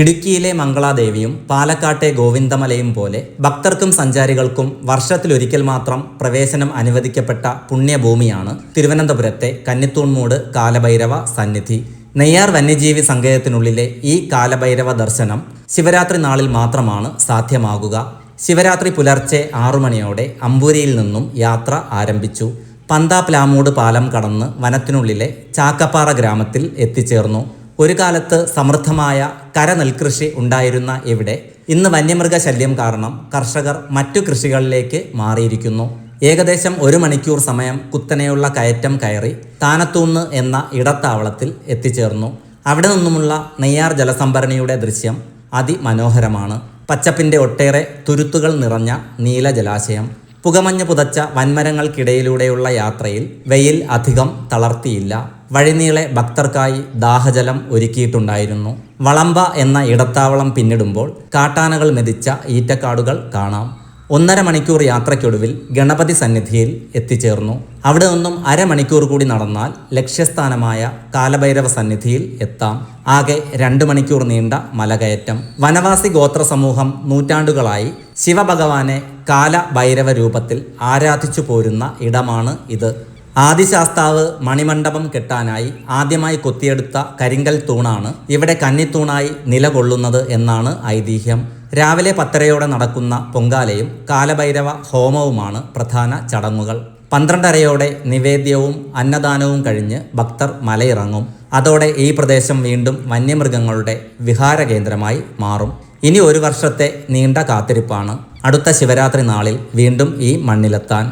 ഇടുക്കിയിലെ മംഗളാദേവിയും പാലക്കാട്ടെ ഗോവിന്ദമലയും പോലെ ഭക്തർക്കും സഞ്ചാരികൾക്കും വർഷത്തിലൊരിക്കൽ മാത്രം പ്രവേശനം അനുവദിക്കപ്പെട്ട പുണ്യഭൂമിയാണ് തിരുവനന്തപുരത്തെ കന്നിത്തൂൺമൂട് കാലഭൈരവ സന്നിധി. നെയ്യാർ വന്യജീവി സങ്കേതത്തിനുള്ളിലെ ഈ കാലഭൈരവ ദർശനം ശിവരാത്രി നാളിൽ മാത്രമാണ് സാധ്യമാകുക. ശിവരാത്രി പുലർച്ചെ ആറു മണിയോടെ അമ്പൂരിയിൽ നിന്നും യാത്ര ആരംഭിച്ചു. പന്താപ്ലാമൂട് പാലം കടന്ന് വനത്തിനുള്ളിലെ ചാക്കപ്പാറ ഗ്രാമത്തിൽ എത്തിച്ചേർന്നു. ഒരു കാലത്ത് സമൃദ്ധമായ കരനെൽകൃഷി ഉണ്ടായിരുന്ന ഇവിടെ ഇന്ന് വന്യമൃഗ ശല്യം കാരണം കർഷകർ മറ്റു കൃഷികളിലേക്ക് മാറിയിരിക്കുന്നു. ഏകദേശം ഒരു മണിക്കൂർ സമയം കുത്തനെയുള്ള കയറ്റം കയറി താനത്തൂന്ന് എന്ന ഇടത്താവളത്തിൽ എത്തിച്ചേർന്നു. അവിടെ നിന്നുമുള്ള നെയ്യാർ ജലസംഭരണിയുടെ ദൃശ്യം അതിമനോഹരമാണ്. പച്ചപ്പിന്റെ ഒട്ടേറെ തുരുത്തുകൾ നിറഞ്ഞ നീല ജലാശയം. പുകമഞ്ഞ് പുതച്ച വൻമരങ്ങൾക്കിടയിലൂടെയുള്ള യാത്രയിൽ വെയിൽ അധികം തളർത്തിയില്ല. വഴിനീളെ ഭക്തർക്കായി ദാഹജലം ഒരുക്കിയിട്ടുണ്ടായിരുന്നു. വളമ്പ എന്ന ഇടത്താവളം പിന്നിടുമ്പോൾ കാട്ടാനകൾ മെതിച്ച ഈറ്റക്കാടുകൾ കാണാം. ഒന്നര മണിക്കൂർ യാത്രയ്ക്കൊടുവിൽ ഗണപതി സന്നിധിയിൽ എത്തിച്ചേർന്നു. അവിടെ നിന്നും അരമണിക്കൂർ കൂടി നടന്നാൽ ലക്ഷ്യസ്ഥാനമായ കാലഭൈരവ സന്നിധിയിൽ എത്താം. ആകെ രണ്ട് മണിക്കൂർ നീണ്ട മലകയറ്റം. വനവാസി ഗോത്ര സമൂഹം നൂറ്റാണ്ടുകളായി ശിവഭഗവാനെ കാലഭൈരവ രൂപത്തിൽ ആരാധിച്ചു പോരുന്ന ഇടമാണ് ഇത്. ആദിശാസ്താവ് മണിമണ്ഡപം കെട്ടാനായി ആദ്യമായി കൊത്തിയെടുത്ത കരിങ്കൽ തൂണാണ് ഇവിടെ കന്നിത്തൂണായി നിലകൊള്ളുന്നത് എന്നാണ് ഐതിഹ്യം. രാവിലെ പത്തരയോടെ നടക്കുന്ന പൊങ്കാലയും കാലഭൈരവ ഹോമവുമാണ് പ്രധാന ചടങ്ങുകൾ. പന്ത്രണ്ടരയോടെ നിവേദ്യവും അന്നദാനവും കഴിഞ്ഞ് ഭക്തർ മലയിറങ്ങും. അതോടെ ഈ പ്രദേശം വീണ്ടും വന്യമൃഗങ്ങളുടെ വിഹാര കേന്ദ്രമായി മാറും. ഇനി ഒരു വർഷത്തെ നീണ്ട കാത്തിരിപ്പാണ്. അടുത്ത ശിവരാത്രി നാളിൽ വീണ്ടും ഈ മണ്ണിലെത്താൻ.